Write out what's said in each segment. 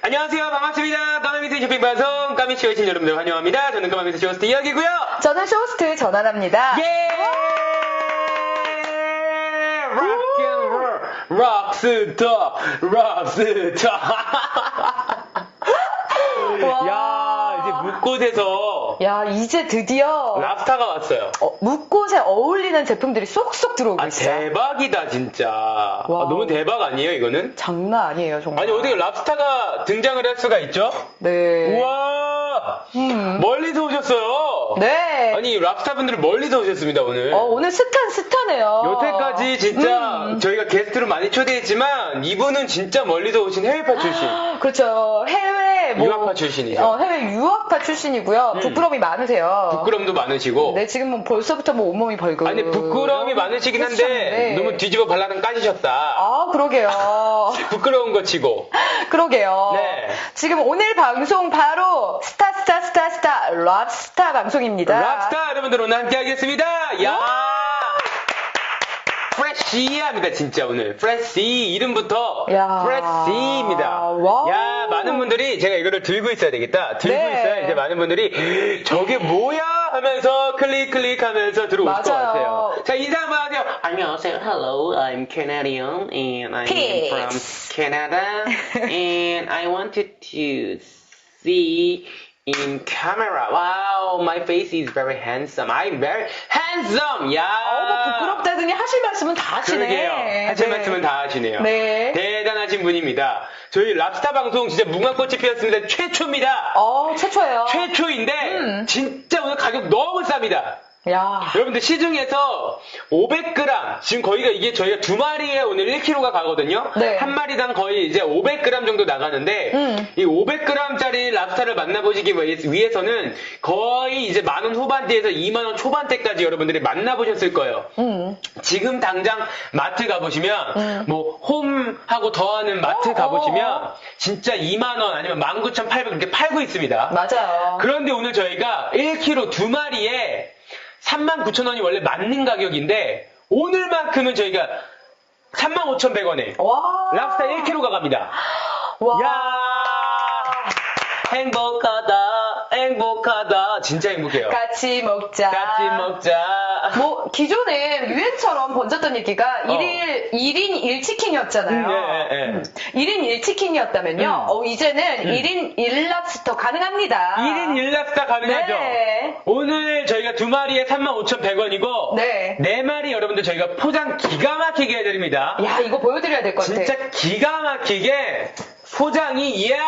안녕하세요. 반갑습니다. 까마미스 쇼핑 방송 까미쇼 신 여러분들 환영합니다. 저는 까마미스 쇼스트 이야기고요. 저는 쇼호스트 전환합니다. 예! 락앤롤 락스터 락스터 와. 야 이제 묵곳에서 야, 이제 드디어 랍스타가 왔어요. 어, 묵곳에 어울리는 제품들이 쏙쏙 들어오고 아 있어요. 대박이다 진짜. 아, 너무 대박 아니에요 이거는? 장난 아니에요, 정말. 아니 어떻게 랍스타가 등장을 할 수가 있죠? 네. 우와 음. 멀리서 오셨어요. 네. 아니 랍스타 분들이 멀리서 오셨습니다 오늘. 어, 오늘 스탄 스타네요. 여태까지 진짜 음. 저희가 게스트로 많이 초대했지만 이분은 진짜 멀리서 오신 해외파 출신. 그렇죠. 해외 뭐, 유학파 출신이죠. 어, 해외 유학파 출신이고요. 음. 부끄러움이 많으세요. 부끄럼도 많으시고. 네, 지금 뭐 벌써부터 뭐 온몸이 벌금. 아니 부끄러움이 많으시긴 한데 네. 너무 뒤집어 발라는 까지셨다. 아, 그러게요. 부끄러운 거 치고. 그러게요. 네. 지금 오늘 방송 바로 스타 스타 스타 스타 랍스타 방송입니다. 랍스타 여러분들 오늘 함께 하겠습니다. 야! 프레시합니다 진짜 오늘 프레시 이름부터 야. 프레시입니다. 와우. 야 많은 분들이 제가 이거를 들고 있어야 되겠다. 들고 네. 있어야 이제 많은 분들이 저게 뭐야 하면서 클릭 클릭하면서 들어오실 것. 같아요. 자 인사 한번 하세요. 안녕하세요. Hello, I'm Canadian and I'm Peace. from Canada and I wanted to see in camera. Wow, my face is very handsome. I'm very handsome. 야. 어, 뭐 부끄럽다더니 하실 말씀은 다 하시네. 그러게요. 하실 네. 말씀은 다 하시네요. 네. 대단하신 분입니다. 저희 랍스타 방송 진짜 무궁화꽃이 피었습니다. 최초입니다. 어, 최초예요. 최초인데 음. 진짜 오늘 가격 너무 쌉니다. 야. 여러분들 시중에서 500g 지금 거의가 이게 저희가 두 마리에 오늘 1kg가 가거든요. 네. 한 마리당 거의 이제 500g 정도 나가는데 음. 이 500g짜리 랍스타를 만나보시기 위해서는 거의 이제 만 원 후반대에서 2만 원 초반대까지 여러분들이 만나보셨을 거예요. 음. 지금 당장 마트 가보시면 음. 뭐 홈하고 더하는 마트 어, 가보시면 어. 진짜 2만 원 아니면 19,800 이렇게 팔고 있습니다. 맞아요. 그런데 오늘 저희가 1kg 두 마리에 39,000원이 원래 맞는 가격인데 오늘만큼은 저희가 35,100원에 와. 랍스타 1kg가 갑니다. 와. 야 행복하다 진짜 행복해요. 같이 먹자. 같이 먹자. 뭐 기존에 유행처럼 번졌던 얘기가 어. 1일 1인 1치킨이었잖아요. 음, 예, 예, 예. 1인 1치킨이었다면요. 음. 어, 이제는 1인 1랍스터 가능합니다. 1인 1랍스타 가능하죠? 네. 오늘 저희가 두 마리에 35,100원이고 네. 네 마리 여러분들 저희가 포장 기가 막히게 해 드립니다. 야, 이거 보여 드려야 될 것 같아. 진짜 기가 막히게 포장이 이야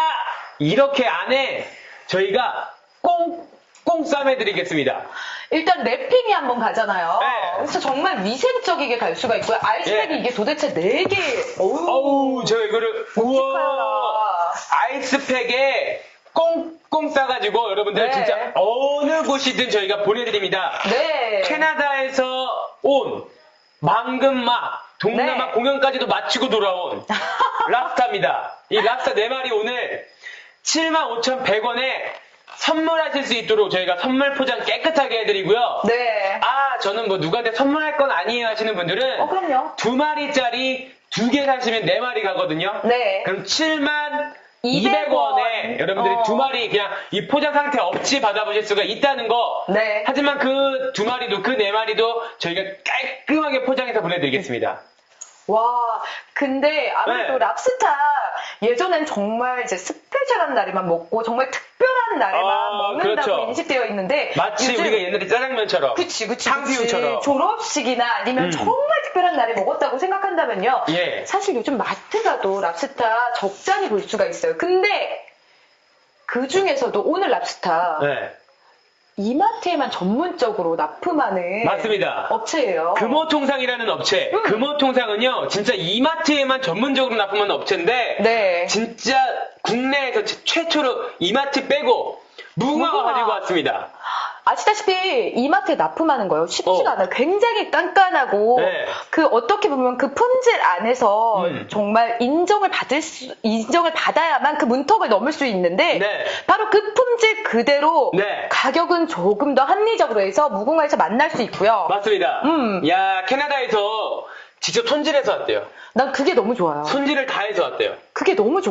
이렇게 안에 저희가 꽁 꽁 싸매드리겠습니다. 일단 랩핑이 한번 가잖아요. 네. 그래서 정말 위생적이게 갈 수가 있고요. 아이스팩이 예. 이게 도대체 4개. 어우, 제가 이거를 우와. 아이스팩에 꽁꽁 싸가지고 여러분들 네. 진짜 어느 곳이든 저희가 보내드립니다. 네. 캐나다에서 온 망금마 동남아 네. 공연까지도 마치고 돌아온 랍스타입니다. 이 랍스타 4마리 오늘 75,100원에 선물하실 수 있도록 저희가 선물 포장 깨끗하게 해드리고요. 네. 아 저는 뭐 누구한테 선물할 건 아니에요 하시는 분들은 어, 그럼요. 두 마리짜리 두 개 사시면 네 마리 가거든요. 네. 그럼 7만 200 200원에 원. 여러분들이 어. 두 마리 그냥 이 포장 상태 없이 받아보실 수가 있다는 거. 네. 하지만 그 두 마리도 그 네 마리도 저희가 깔끔하게 포장해서 보내드리겠습니다. 와, 근데 아무래도 네. 랍스타 예전엔 정말 이제 스페셜한 날에만 먹고 정말 특별한 날에만 아, 먹는다고 그렇죠. 인식되어 있는데 마치 요즘- 우리가 옛날에 짜장면처럼 그치, 그치, 탕수육처럼. 졸업식이나 아니면 음. 정말 특별한 날에 먹었다고 생각한다면요. 예. 사실 요즘 마트 가도 랍스타 적잖이 볼 수가 있어요. 근데 그 중에서도 오늘 랍스타 네. 이마트에만 전문적으로 납품하는 맞습니다. 업체예요. 금호통상이라는 업체. 음. 금호통상은요, 진짜 이마트에만 전문적으로 납품하는 업체인데, 네. 진짜 국내에서 최- 최초로 이마트 빼고 무궁화가 무궁화. 가지고 왔습니다. 아시다시피 이마트에 납품하는 거요 쉽지가 어. 않아요. 굉장히 깐깐하고 네. 그 어떻게 보면 그 품질 안에서 음. 정말 인정을 받을 수 인정을 받아야만 그 문턱을 넘을 수 있는데 네. 바로 그 품질 그대로 네. 가격은 조금 더 합리적으로 해서 무궁화에서 만날 수 있고요. 맞습니다. 음. 야, 캐나다에서 직접 손질해서 왔대요. 난 그게 너무 좋아요. 손질을 다 해서 왔대요. 그게 너무 좋아요.